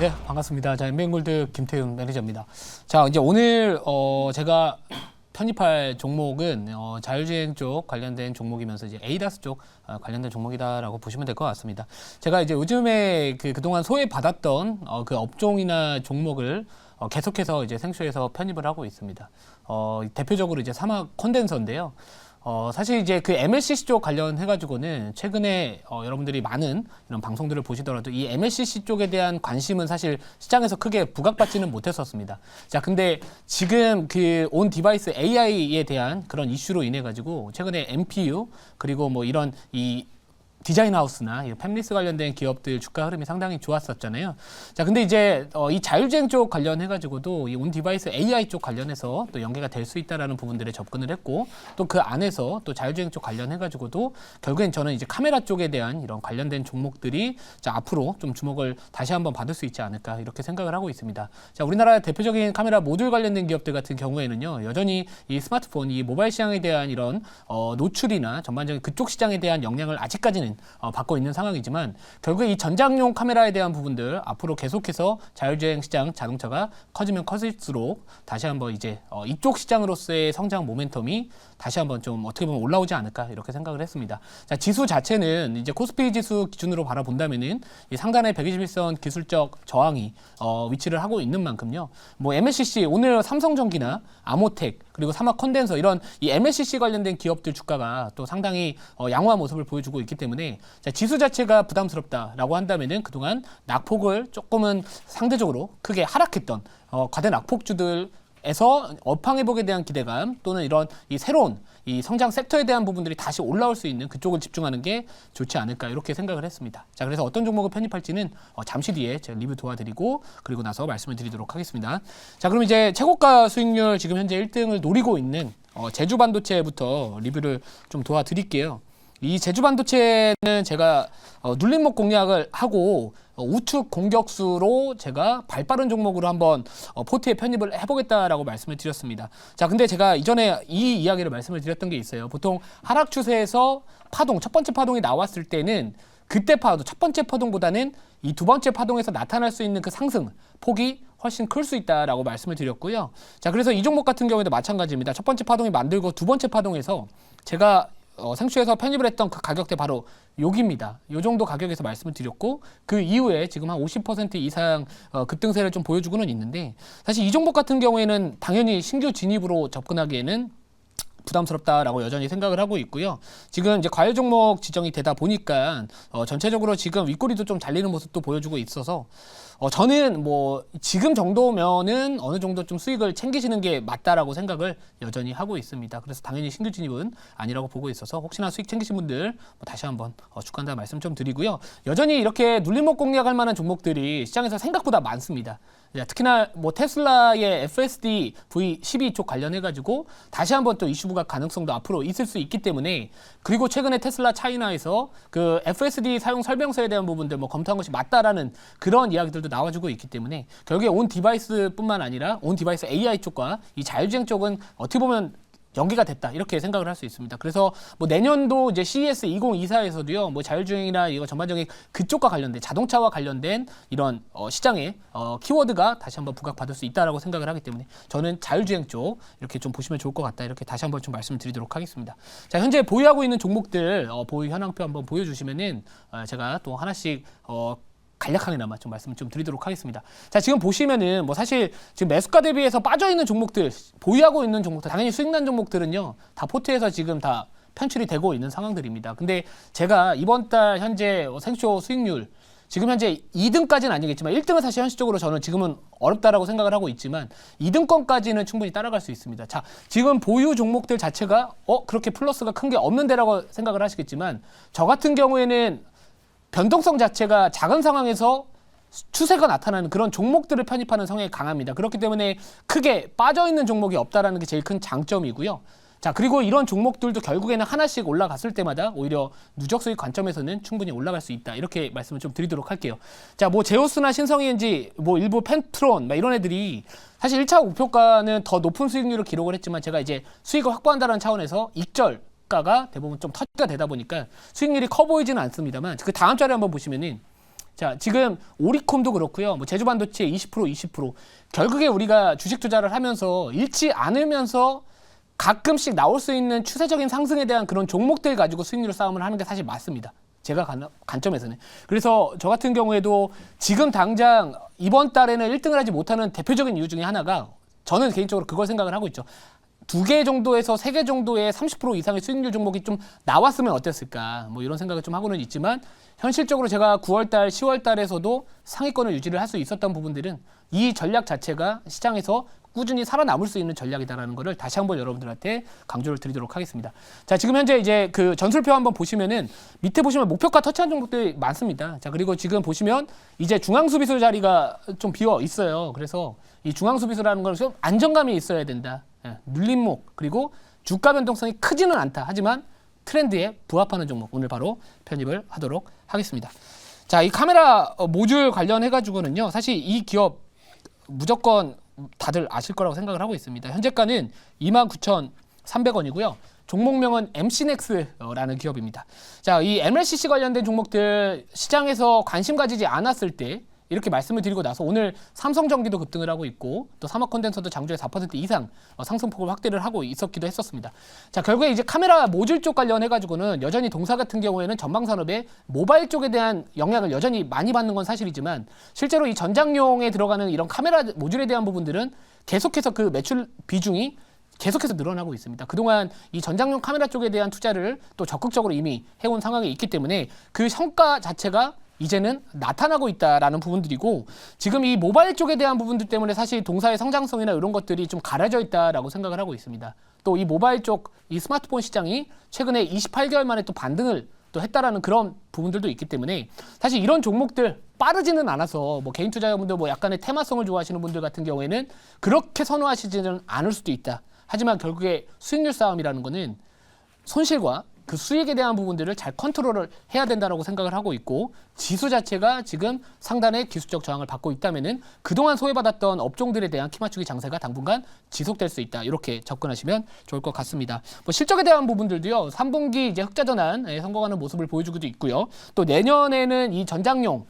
네, 반갑습니다. 자, 엠뱅골드 김태훈 매니저입니다. 자, 이제 오늘 어 제가 편입할 종목은 어, 자율주행 쪽 관련된 종목이면서 이제 에이다스 쪽 어, 관련된 종목이다라고 보시면 될 것 같습니다. 제가 이제 요즘에 그 그동안 소외 받았던 어, 그 업종이나 종목을 어, 계속해서 이제 생쇼에서 편입을 하고 있습니다. 어, 대표적으로 이제 사막 콘덴서인데요. 어, 사실 이제 그 MLCC 쪽 관련해가지고는 최근에 어, 여러분들이 많은 이런 방송들을 보시더라도 이 MLCC 쪽에 대한 관심은 사실 시장에서 크게 부각받지는 못했었습니다. 자, 근데 지금 그 온 디바이스 AI에 대한 그런 이슈로 인해 가지고 최근에 MPU 그리고 뭐 이런 이 디자인 하우스나 이 팹리스 관련된 기업들 주가 흐름이 상당히 좋았었잖아요. 자, 근데 이제 어, 이 자율주행 쪽 관련해 가지고도 이 온 디바이스 AI 쪽 관련해서 또 연계가 될 수 있다라는 부분들에 접근을 했고 또 그 안에서 또 자율주행 쪽 관련해 가지고도 결국엔 저는 이제 카메라 쪽에 대한 이런 관련된 종목들이 자, 앞으로 좀 주목을 다시 한번 받을 수 있지 않을까 이렇게 생각을 하고 있습니다. 자, 우리나라 대표적인 카메라 모듈 관련된 기업들 같은 경우에는요. 여전히 이 스마트폰, 이 모바일 시장에 대한 이런 어, 노출이나 전반적인 그쪽 시장에 대한 영향을 아직까지는 어, 받고 있는 상황이지만 결국에 이 전장용 카메라에 대한 부분들 앞으로 계속해서 자율주행 시장 자동차가 커지면 커질수록 다시 한번 이제 어, 이쪽 시장으로서의 성장 모멘텀이 다시 한번 좀 어떻게 보면 올라오지 않을까 이렇게 생각을 했습니다. 자 지수 자체는 이제 코스피 지수 기준으로 바라본다면은 이 상단의 121선 기술적 저항이 어, 위치를 하고 있는 만큼요. 뭐 MSCC 오늘 삼성전기나 아모텍 그리고 사막 컨덴서 이런 이 MSCC 관련된 기업들 주가가 또 상당히 어, 양호한 모습을 보여주고 있기 때문에 자, 지수 자체가 부담스럽다라고 한다면은 그동안 낙폭을 조금은 상대적으로 크게 하락했던 어, 과대 낙폭주들 에서 업황 회복에 대한 기대감 또는 이런 이 새로운 이 성장 섹터에 대한 부분들이 다시 올라올 수 있는 그쪽을 집중하는 게 좋지 않을까 이렇게 생각을 했습니다. 자, 그래서 어떤 종목을 편입할지는 어, 잠시 뒤에 제가 리뷰 도와드리고 그리고 나서 말씀을 드리도록 하겠습니다. 자, 그럼 이제 최고가 수익률 지금 현재 1등을 노리고 있는 어, 제주 반도체부터 리뷰를 좀 도와드릴게요. 이 제주 반도체는 제가 어, 눌림목 공략을 하고 어, 우측 공격수로 제가 발빠른 종목으로 한번 어, 포트에 편입을 해보겠다라고 말씀을 드렸습니다. 자, 근데 제가 이전에 이 이야기를 말씀을 드렸던 게 있어요. 보통 하락 추세에서 파동, 첫 번째 파동이 나왔을 때는 그때 파동, 첫 번째 파동보다는 이 두 번째 파동에서 나타날 수 있는 그 상승 폭이 훨씬 클 수 있다라고 말씀을 드렸고요. 자, 그래서 이 종목 같은 경우에도 마찬가지입니다. 첫 번째 파동이 만들고 두 번째 파동에서 제가 어, 상추에서 편입을 했던 그 가격대 바로 여기입니다. 요 정도 가격에서 말씀을 드렸고 그 이후에 지금 한 50% 이상 어, 급등세를 좀 보여주고는 있는데 사실 이 종목 같은 경우에는 당연히 신규 진입으로 접근하기에는 부담스럽다라고 여전히 생각을 하고 있고요. 지금 이제 과열 종목 지정이 되다 보니까 어, 전체적으로 지금 윗꼬리도 좀 잘리는 모습도 보여주고 있어서 어, 저는 뭐 지금 정도면은 어느 정도 좀 수익을 챙기시는 게 맞다라고 생각을 여전히 하고 있습니다. 그래서 당연히 신규 진입은 아니라고 보고 있어서 혹시나 수익 챙기신 분들 뭐 다시 한번 어, 축하한다 말씀 좀 드리고요. 여전히 이렇게 눌림목 공략할 만한 종목들이 시장에서 생각보다 많습니다. 야, 특히나 뭐 테슬라의 FSD V12 쪽 관련해 가지고 다시 한번 또 이슈 부각 가능성도 앞으로 있을 수 있기 때문에 그리고 최근에 테슬라 차이나에서 그 FSD 사용 설명서에 대한 부분들 뭐 검토한 것이 맞다라는 그런 이야기들도 나와주고 있기 때문에 결국에 온 디바이스뿐만 아니라 온 디바이스 AI 쪽과 이 자율주행 쪽은 어떻게 보면 연기가 됐다 이렇게 생각을 할 수 있습니다. 그래서 뭐 내년도 이제 CES 2024에서도요, 뭐 자율주행이나 이거 전반적인 그쪽과 관련된 자동차와 관련된 이런 어, 시장의 어, 키워드가 다시 한번 부각받을 수 있다라고 생각을 하기 때문에 저는 자율주행 쪽 이렇게 좀 보시면 좋을 것 같다 이렇게 다시 한번 좀 말씀드리도록 하겠습니다. 자 현재 보유하고 있는 종목들 어, 보유 현황표 한번 보여주시면은 어, 제가 또 하나씩 어, 간략하게나마 좀 말씀 좀 드리도록 하겠습니다. 자, 지금 보시면은 뭐 사실 지금 매수가 대비해서 빠져 있는 종목들, 보유하고 있는 종목들, 당연히 수익난 종목들은요, 다 포트에서 지금 다 편출이 되고 있는 상황들입니다. 근데 제가 이번 달 현재 생쇼 수익률 지금 현재 2등까지는 아니겠지만 1등은 사실 현실적으로 저는 지금은 어렵다라고 생각을 하고 있지만 2등권까지는 충분히 따라갈 수 있습니다. 자, 지금 보유 종목들 자체가 어 그렇게 플러스가 큰 게 없는데라고 생각을 하시겠지만 저 같은 경우에는 변동성 자체가 작은 상황에서 추세가 나타나는 그런 종목들을 편입하는 성향이 강합니다. 그렇기 때문에 크게 빠져 있는 종목이 없다라는 게 제일 큰 장점이고요. 자, 그리고 이런 종목들도 결국에는 하나씩 올라갔을 때마다 오히려 누적 수익 관점에서는 충분히 올라갈 수 있다. 이렇게 말씀을 좀 드리도록 할게요. 자, 뭐 제오스나 신성이엔지 뭐 일부 펜트론 막 이런 애들이 사실 1차 목표가는 더 높은 수익률을 기록을 했지만 제가 이제 수익을 확보한다는 차원에서 익절 가가 대부분 좀 터치가 되다 보니까 수익률이 커 보이지는 않습니다만 그 다음 자료 한번 보시면은 자, 지금 오리콤도 그렇고요. 뭐 제주 반도체 20% 20% 결국에 우리가 주식 투자를 하면서 잃지 않으면서 가끔씩 나올 수 있는 추세적인 상승에 대한 그런 종목들 가지고 수익률 싸움을 하는 게 사실 맞습니다. 제가 관, 관점에서는. 그래서 저 같은 경우에도 지금 당장 이번 달에는 1등을 하지 못하는 대표적인 이유 중에 하나가 저는 개인적으로 그걸 생각을 하고 있죠. 두 개 정도에서 세 개 정도의 30% 이상의 수익률 종목이 좀 나왔으면 어땠을까. 뭐 이런 생각을 좀 하고는 있지만 현실적으로 제가 9월 달, 10월 달에서도 상위권을 유지를 할 수 있었던 부분들은 이 전략 자체가 시장에서 꾸준히 살아남을 수 있는 전략이다라는 것을 다시 한번 여러분들한테 강조를 드리도록 하겠습니다. 자, 지금 현재 이제 그 전술표 한번 보시면은 밑에 보시면 목표가 터치한 종목들이 많습니다. 자, 그리고 지금 보시면 이제 중앙 수비수 자리가 좀 비어 있어요. 그래서 이 중앙 수비수라는 건 좀 안정감이 있어야 된다. 예, 눌림목 그리고 주가 변동성이 크지는 않다. 하지만 트렌드에 부합하는 종목 오늘 바로 편입을 하도록 하겠습니다. 자, 이 카메라 어, 모듈 관련해 가지고는요. 사실 이 기업 무조건 다들 아실 거라고 생각을 하고 있습니다. 현재가는 29,300원이고요. 종목명은 MC넥스라는 기업입니다. 자, 이 MLCC 관련된 종목들 시장에서 관심 가지지 않았을 때 이렇게 말씀을 드리고 나서 오늘 삼성전기도 급등을 하고 있고 또 삼화콘덴서도 장주에 4% 이상 어, 상승폭을 확대를 하고 있었기도 했었습니다. 자 결국에 이제 카메라 모듈 쪽 관련해 가지고는 여전히 동사 같은 경우에는 전방 산업의 모바일 쪽에 대한 영향을 여전히 많이 받는 건 사실이지만 실제로 이 전장용에 들어가는 이런 카메라 모듈에 대한 부분들은 계속해서 그 매출 비중이 계속해서 늘어나고 있습니다. 그동안 이 전장용 카메라 쪽에 대한 투자를 또 적극적으로 이미 해온 상황이 있기 때문에 그 성과 자체가 이제는 나타나고 있다라는 부분들이고 지금 이 모바일 쪽에 대한 부분들 때문에 사실 동사의 성장성이나 이런 것들이 좀 가려져 있다라고 생각을 하고 있습니다. 또 이 모바일 쪽 이 스마트폰 시장이 최근에 28개월 만에 또 반등을 또 했다라는 그런 부분들도 있기 때문에 사실 이런 종목들 빠르지는 않아서 뭐 개인 투자자분들 뭐 약간의 테마성을 좋아하시는 분들 같은 경우에는 그렇게 선호하시지는 않을 수도 있다. 하지만 결국에 수익률 싸움이라는 거는 손실과 그 수익에 대한 부분들을 잘 컨트롤을 해야 된다라고 생각을 하고 있고 지수 자체가 지금 상단의 기술적 저항을 받고 있다면은 그동안 소외받았던 업종들에 대한 키 맞추기 장세가 당분간 지속될 수 있다. 이렇게 접근하시면 좋을 것 같습니다. 뭐 실적에 대한 부분들도요. 3분기 이제 흑자 전환에 성공하는 모습을 보여주기도 있고요. 또 내년에는 이 전장용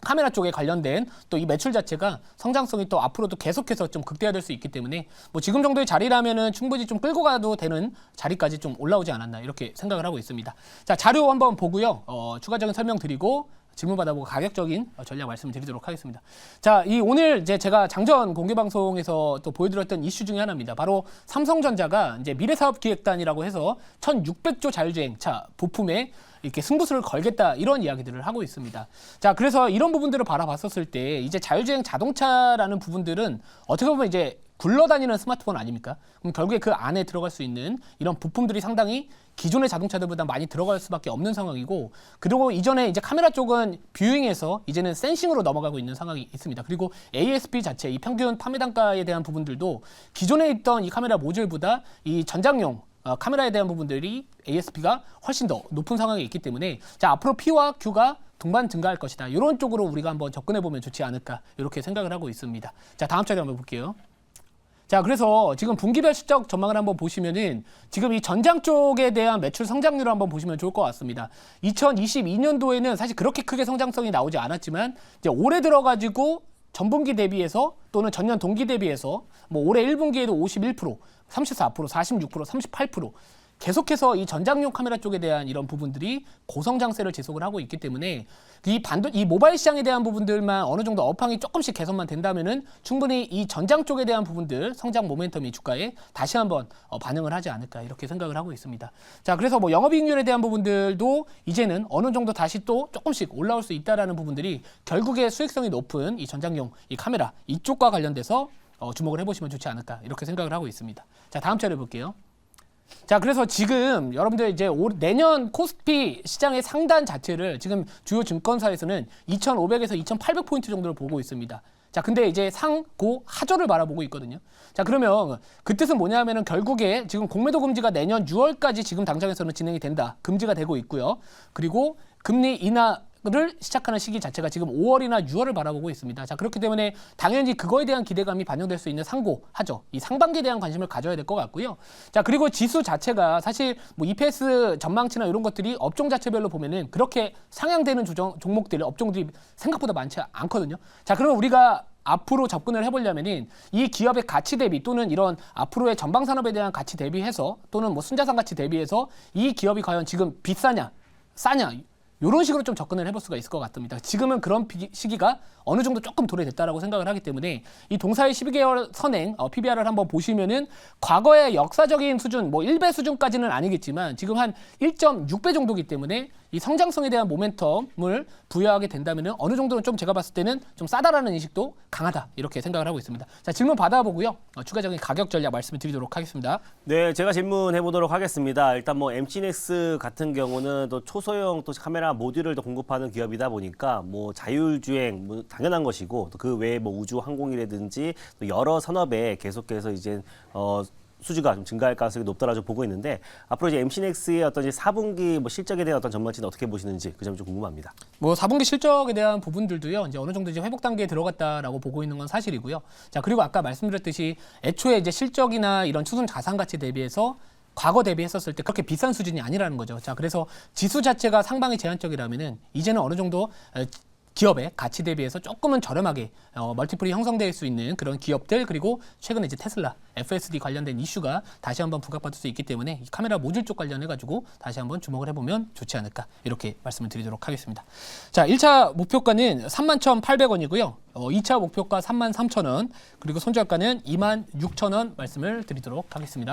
카메라 쪽에 관련된 또 이 매출 자체가 성장성이 또 앞으로도 계속해서 좀 극대화될 수 있기 때문에 뭐 지금 정도의 자리라면은 충분히 좀 끌고 가도 되는 자리까지 좀 올라오지 않았나 이렇게 생각을 하고 있습니다. 자 자료 한번 보고요. 어, 추가적인 설명 드리고 질문 받아보고 가격적인 어, 전략 말씀드리도록 하겠습니다. 자, 이 오늘 이제 제가 장전 공개 방송에서 또 보여드렸던 이슈 중에 하나입니다. 바로 삼성전자가 이제 미래사업기획단이라고 해서 1,600조 자율주행차 부품에 이렇게 승부수를 걸겠다 이런 이야기들을 하고 있습니다. 자, 그래서 이런 부분들을 바라봤었을 때 이제 자율주행 자동차라는 부분들은 어떻게 보면 이제 굴러다니는 스마트폰 아닙니까? 그럼 결국에 그 안에 들어갈 수 있는 이런 부품들이 상당히 기존의 자동차들보다 많이 들어갈 수밖에 없는 상황이고 그리고 이전에 이제 카메라 쪽은 뷰잉에서 이제는 센싱으로 넘어가고 있는 상황이 있습니다. 그리고 ASP 자체 이 평균 판매 단가에 대한 부분들도 기존에 있던 이 카메라 모듈보다 이 전장용 어, 카메라에 대한 부분들이 ASP가 훨씬 더 높은 상황에 있기 때문에 자 앞으로 P와 Q가 동반 증가할 것이다. 이런 쪽으로 우리가 한번 접근해 보면 좋지 않을까 이렇게 생각을 하고 있습니다. 자 다음 차례 한번 볼게요. 자, 그래서 지금 분기별 실적 전망을 한번 보시면은 지금 이 전장 쪽에 대한 매출 성장률을 한번 보시면 좋을 것 같습니다. 2022년도에는 사실 그렇게 크게 성장성이 나오지 않았지만 이제 올해 들어가지고 전분기 대비해서 또는 전년 동기 대비해서 뭐 올해 1분기에도 51%, 34%, 46%, 38% 계속해서 이 전장용 카메라 쪽에 대한 이런 부분들이 고성 장세를 지속을 하고 있기 때문에 이 반도 이 모바일 시장에 대한 부분들만 어느 정도 업황이 조금씩 개선만 된다면은 충분히 이 전장 쪽에 대한 부분들 성장 모멘텀이 주가에 다시 한번 어, 반영을 하지 않을까 이렇게 생각을 하고 있습니다. 자, 그래서 뭐 영업이익률에 대한 부분들도 이제는 어느 정도 다시 또 조금씩 올라올 수 있다라는 부분들이 결국에 수익성이 높은 이 전장용 이 카메라 이쪽과 관련돼서 어, 주목을 해보시면 좋지 않을까 이렇게 생각을 하고 있습니다. 자, 다음 차례 볼게요. 자, 그래서 지금 여러분들 이제 올, 내년 코스피 시장의 상단 자체를 지금 주요 증권사에서는 2,500에서 2,800 포인트 정도를 보고 있습니다. 자, 근데 이제 상 고 하저를 바라보고 있거든요. 자, 그러면 그 뜻은 뭐냐면은 결국에 지금 공매도 금지가 내년 6월까지 지금 당장에서는 진행이 된다. 금지가 되고 있고요. 그리고 금리 인하 를 시작하는 시기 자체가 지금 5월이나 6월을 바라보고 있습니다. 자 그렇기 때문에 당연히 그거에 대한 기대감이 반영될 수 있는 상고하죠. 이 상반기에 대한 관심을 가져야 될 것 같고요. 자 그리고 지수 자체가 사실 뭐 EPS 전망치나 이런 것들이 업종 자체별로 보면은 그렇게 상향되는 조정, 종목들 업종들이 생각보다 많지 않거든요. 자 그러면 우리가 앞으로 접근을 해보려면은 이 기업의 가치 대비 또는 이런 앞으로의 전방 산업에 대한 가치 대비해서 또는 뭐 순자산 가치 대비해서 이 기업이 과연 지금 비싸냐 싸냐 이런 식으로 좀 접근을 해볼 수가 있을 것 같습니다. 지금은 그런 비- 시기가 어느 정도 조금 도래됐다라고 생각을 하기 때문에 이 동사의 12개월 선행 어, PBR을 한번 보시면은 과거의 역사적인 수준 뭐 1배 수준까지는 아니겠지만 지금 한 1.6배 정도기 때문에 이 성장성에 대한 모멘텀을 부여하게 된다면은 어느 정도는 좀 제가 봤을 때는 좀 싸다라는 인식도 강하다 이렇게 생각을 하고 있습니다. 자 질문 받아보고요. 어, 추가적인 가격 전략 말씀을 드리도록 하겠습니다. 네, 제가 질문해 보도록 하겠습니다. 일단 뭐 MC넥스 같은 경우는 또 초소형 또 카메라 모듈을 또 공급하는 기업이다 보니까 뭐 자율주행 뭐 당연한 것이고 또 그 외에 뭐 우주 항공이라든지 또 여러 산업에 계속해서 이제 어 수주가 좀 증가할 가능성이 높다라고 보고 있는데 앞으로 이제 MC넥스의 어떤 이제 4분기 뭐 실적에 대한 어떤 전망치는 어떻게 보시는지 그 점이 좀 궁금합니다. 뭐 4분기 실적에 대한 부분들도요. 이제 어느 정도 이제 회복 단계에 들어갔다라고 보고 있는 건 사실이고요. 자, 그리고 아까 말씀드렸듯이 애초에 이제 실적이나 이런 추순 자산 가치 대비해서 과거 대비했었을 때 그렇게 비싼 수준이 아니라는 거죠. 자, 그래서 지수 자체가 상방이 제한적이라면은 이제는 어느 정도 에, 기업의 가치 대비해서 조금은 저렴하게 어, 멀티플이 형성될 수 있는 그런 기업들 그리고 최근에 이제 테슬라 FSD 관련된 이슈가 다시 한번 부각받을 수 있기 때문에 이 카메라 모듈 쪽 관련해 가지고 다시 한번 주목을 해보면 좋지 않을까 이렇게 말씀을 드리도록 하겠습니다. 자, 1차 목표가는 31,800원이고요. 어, 2차 목표가 33,000원 그리고 손절가는 26,000원 말씀을 드리도록 하겠습니다.